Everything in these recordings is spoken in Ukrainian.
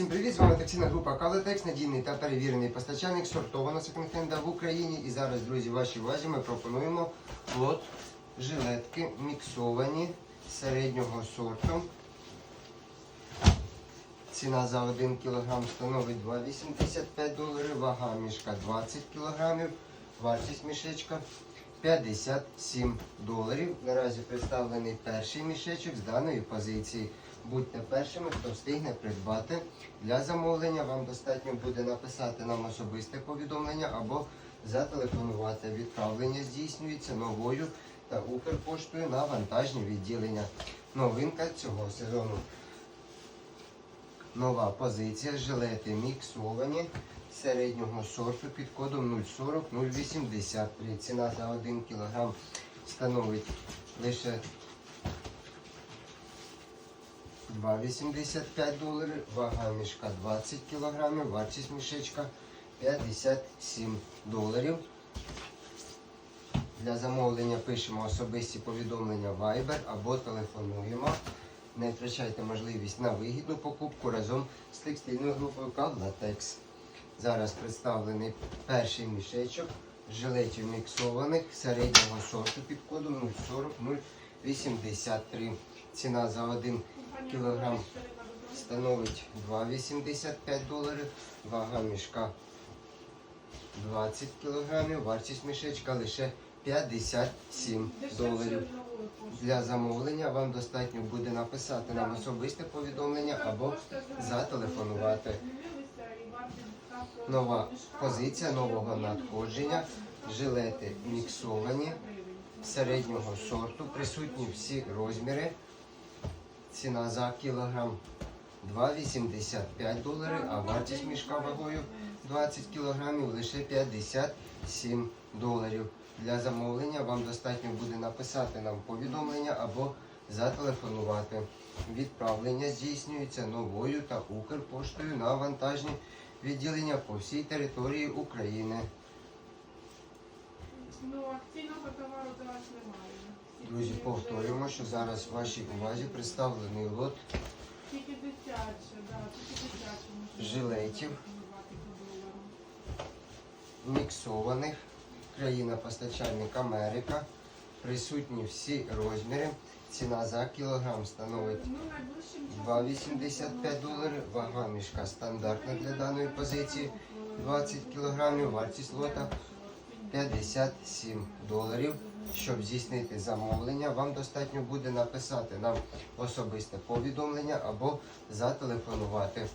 Всім привіт! З вами таксійна група Калетекс, надійний та перевірений постачальник сортованого секонд-хенда в Україні. І зараз, друзі, вашій увазі ми пропонуємо лот жилетки міксовані середнього сорту. Ціна за 1 кг становить 2,85 доларів, вага мішка 20 кг, вартість мішечка 57 доларів. Наразі представлений перший мішечок з даної позиції. Будьте першими, хто встигне придбати. Для замовлення вам достатньо буде написати нам особисте повідомлення або зателефонувати. Відправлення здійснюється новою та Укрпоштою на вантажні відділення. Новинка цього сезону. Нова позиція жилети міксовані середнього сорту під кодом 040 083. Ціна за 1 кг становить лише 2,85 доларів, вага мішка 20 кг, вартість мішечка 57 доларів. Для замовлення пишемо особисті повідомлення Viber або телефонуємо. Не втрачайте можливість на вигідну покупку разом з текстильною групою Кавлатекс. Зараз представлений перший мішечок жилетів міксованих середнього сорту під кодом 040 083. Ціна за 1 кілограм становить 2,85 доларів, вага мішка 20 кілограмів, вартість мішечка лише 57 доларів. Для замовлення вам достатньо буде написати нам особисте повідомлення або зателефонувати. Нова позиція нового надходження, жилети міксовані середнього сорту, присутні всі розміри. Ціна за кілограм 2,85 доларів, а вартість мішка вагою 20 кілограмів лише 57 доларів. Для замовлення вам достатньо буде написати нам повідомлення або зателефонувати. Відправлення здійснюється новою та Укрпоштою на вантажні відділення по всій території України. Ну, акційного товару зараз немає. Друзі, повторюємо, що зараз в вашій увазі представлений лот Тільки дитяче, да, тільки дитяче. можна Жилетів. запропонувати по долару. міксованих, країна-постачальник Америка. Присутні всі розміри. Ціна за кілограм становить Ну, найближчим часом 2,85 доларів. Вага мішка стандартна для даної позиції 20 кілограмів. Вартість лота 57 доларів. Щоб здійснити замовлення, вам достатньо буде написати нам особисте повідомлення або зателефонувати.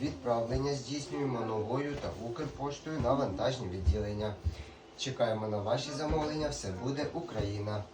Відправлення здійснюємо новою та Укрпоштою на вантажні відділення. Чекаємо на ваші замовлення. Все буде Україна.